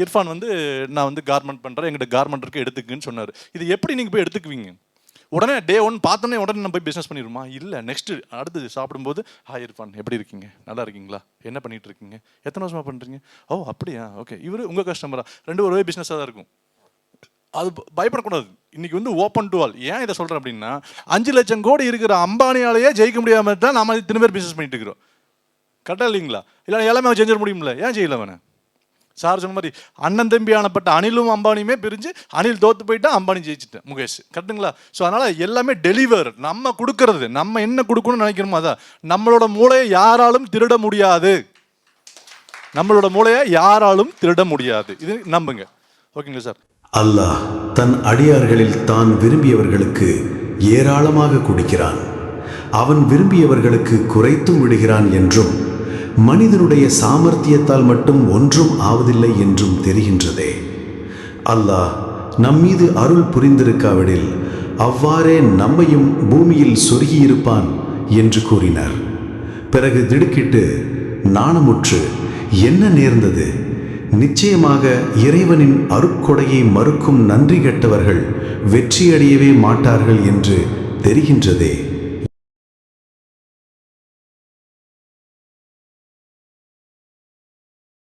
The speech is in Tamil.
இர்ஃபான் வந்து நான் வந்து கார்மெண்ட் பண்ணுறேன் எங்கிட்ட கார்மெண்ட் இருக்கு எடுத்துக்குன்னு சொன்னார். இது எப்படி நீங்கள் போய் எடுத்துக்குவீங்க? உடனே டே ஒன் பார்த்தோன்னே உடனே நம்ம போய் பிஸ்னஸ் பண்ணிடுமா இல்லை நெக்ஸ்ட்டு அடுத்தது சாப்பிடும்போது ஹாய் இர்ஃபான் எப்படி இருக்கீங்க? நல்லா இருக்கீங்களா? என்ன பண்ணிட்டு இருக்கீங்க? எத்தனை வருஷமாக பண்ணுறீங்க ஓ அப்படியா? ஓகே இவர் உங்கள் கஸ்டமரா ரெண்டு ஒரே பிஸ்னஸாக தான் இருக்கும். அது பயப்படக்கூடாது. இன்னைக்கு வந்து ஓப்பன் டு ஆல் ஏன் இதை சொல்கிறேன் அப்படின்னா அஞ்சு லட்சம் கோடி இருக்கிற அம்பானியாலேயே ஜெயிக்க முடியாமல் தான் நாம திரும்ப பிஸ்னஸ் பண்ணிட்டு இருக்கிறோம். கரெக்டாக இல்லைங்களா? இல்லை எல்லாமே செஞ்சிட முடியும்ல? ஏன் செய்யல அவனை? சார் சொன்ன மாதிரி அண்ணன் தம்பி ஆனப்பட்ட அனிலும் அம்பானியுமே பிரிஞ்சு அனில் தோத்து போயிட்டா அம்பானி ஜெயிச்சிட்டேன் முகேஷ். கரெக்டுங்களா ஸோ அதனால் எல்லாமே டெலிவர் நம்ம கொடுக்கறது நம்ம என்ன கொடுக்கணும்னு நினைக்கிறோமோ அதான். நம்மளோட மூளையை யாராலும் திருட முடியாது. நம்மளோட மூளையை யாராலும் திருட முடியாது. இது நம்புங்க. ஓகேங்களா சார்? அல்லாஹ் தன் அடியார்களில் தான் விரும்பியவர்களுக்கு ஏராளமாக கொடுக்கிறான். அவன் விரும்பியவர்களுக்கு குறைத்தும் விடுகிறான் என்றும் மனிதனுடைய சாமர்த்தியத்தால் மட்டும் ஒன்றும் ஆவதில்லை என்றும் தெரிகின்றதே. அல்லாஹ் நம்மீது அருள் புரிந்திருக்காவிடில் அவ்வாறே நம்மையும் பூமியில் சொருகியிருப்பான் என்று கூறினார். பிறகு திடுக்கிட்டு நாணமுற்று என்ன நேர்ந்தது? நிச்சயமாக இறைவனின் அருட்கொடையை மறுக்கும் நன்றி கெட்டவர்கள் வெற்றியடையவே மாட்டார்கள் என்று தெரிகின்றதே.